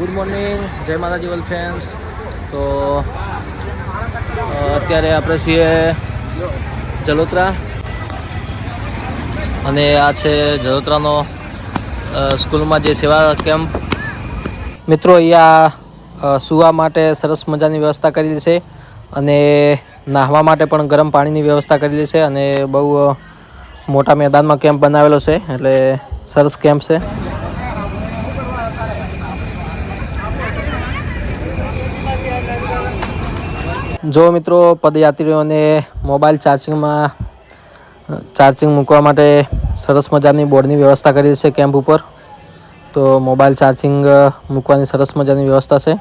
Good morning, જય માતાજી વલ friends તો અત્યારે આપણે છીએ જલોત્રા. અને આ છે જલોત્રાનો સ્કૂલમાં જે સેવા કેમ્પ. મિત્રો, અહીંયા સુવા માટે સરસ મજાની વ્યવસ્થા કરેલી છે. અને નાહવા માટે પણ ગરમ પાણીની વ્યવસ્થા કરેલી છે. અને બહુ મોટા મેદાનમાં કેમ્પ બનાવેલો છે. એટલે સરસ કેમ્પ છે. જો મિત્રો, પદયાત્રીઓને મોબાઈલ ચાર્જિંગમાં ચાર્જિંગ મૂકવા માટે સરસ મજાની બોર્ડની વ્યવસ્થા કરી છે કેમ્પ ઉપર. તો મોબાઈલ ચાર્જિંગ મૂકવાની સરસ મજાની વ્યવસ્થા છે.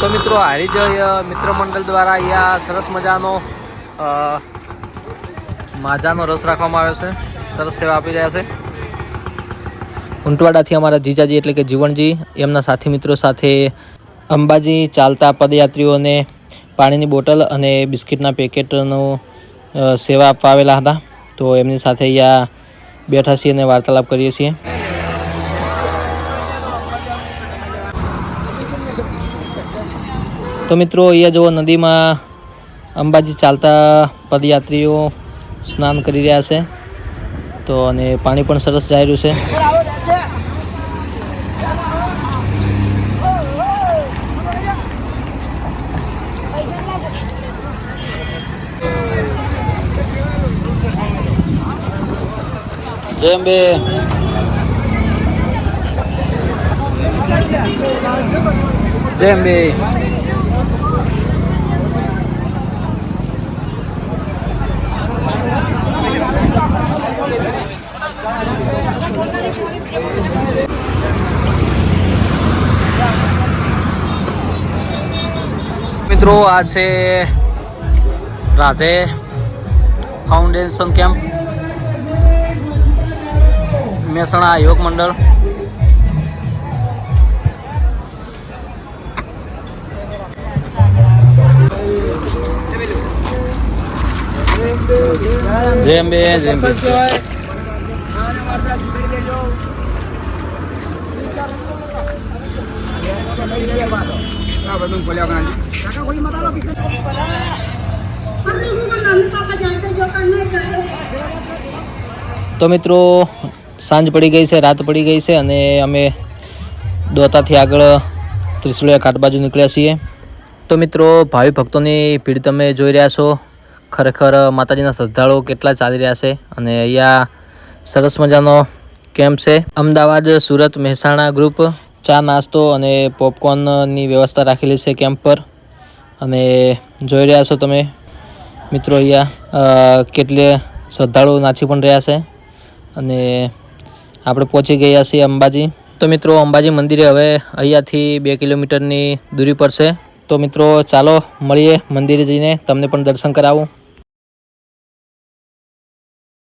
તો મિત્રો, હારીજય મિત્ર મંડળ દ્વારા અહીંયા સરસ મજાનો માજાનો રસ રાખવામાં આવ્યો છે. સરસ સેવા આપી રહ્યા છે. ઉંટવાડાથી અમારા જીજાજી એટલે કે જીવણજી, એમના સાથી મિત્રો સાથે અંબાજી ચાલતા પદયાત્રીઓને પાણીની બોટલ અને બિસ્કિટના પેકેટનું સેવા આપવા આવેલા હતા. તો એમની સાથે અહીંયા બેઠા છીએ અને વાર્તાલાપ કરીએ છીએ. તો મિત્રો, અહીંયા જુઓ, નદીમાં અંબાજી ચાલતા પદયાત્રીઓ સ્નાન કરી રહ્યા છે. તો અને પાણી પણ સરસ જાય રહ્યું છે. જેમ બે જેમ બે મિત્રો આ છે રાધે ફાઉન્ડેશન કેમ્પ. મહેસાણા યુવક મંડળ. જય અંબે. જય અંબે. તો મિત્રો સાંજ પડી ગઈ છે, રાત પડી ગઈ છે અને અમે દોતાથી આગળ ત્રિશુળિયા ઘાટ બાજુ નીકળ્યા છીએ. તો મિત્રો, ભાવિ ભક્તોની ભીડ તમે જોઈ રહ્યા છો. ખરેખર માતાજીના શ્રદ્ધાળુઓ કેટલા ચાલી રહ્યા છે અને અહીંયા સરસ મજાનો કેમ્પ છે. અમદાવાદ સુરત મહેસાણા ગ્રુપ ચા નાસ્તો અને પોપકોર્નની વ્યવસ્થા રાખેલી છે કેમ્પ પર. અને જોઈ રહ્યા છો તમે, મિત્રો અહીંયા કેટલે શ્રદ્ધાળુઓ નાચી પણ રહ્યા છે. અને આપણે પહોંચી ગયા છીએ અંબાજી. તો મિત્રો, અંબાજી મંદિરે હવે અહીંયાથી બે કિલોમીટરની દૂરી પર છે તો મિત્રો, ચાલો મળીએ મંદિરે જઈને. તમને પણ દર્શન કરાવું.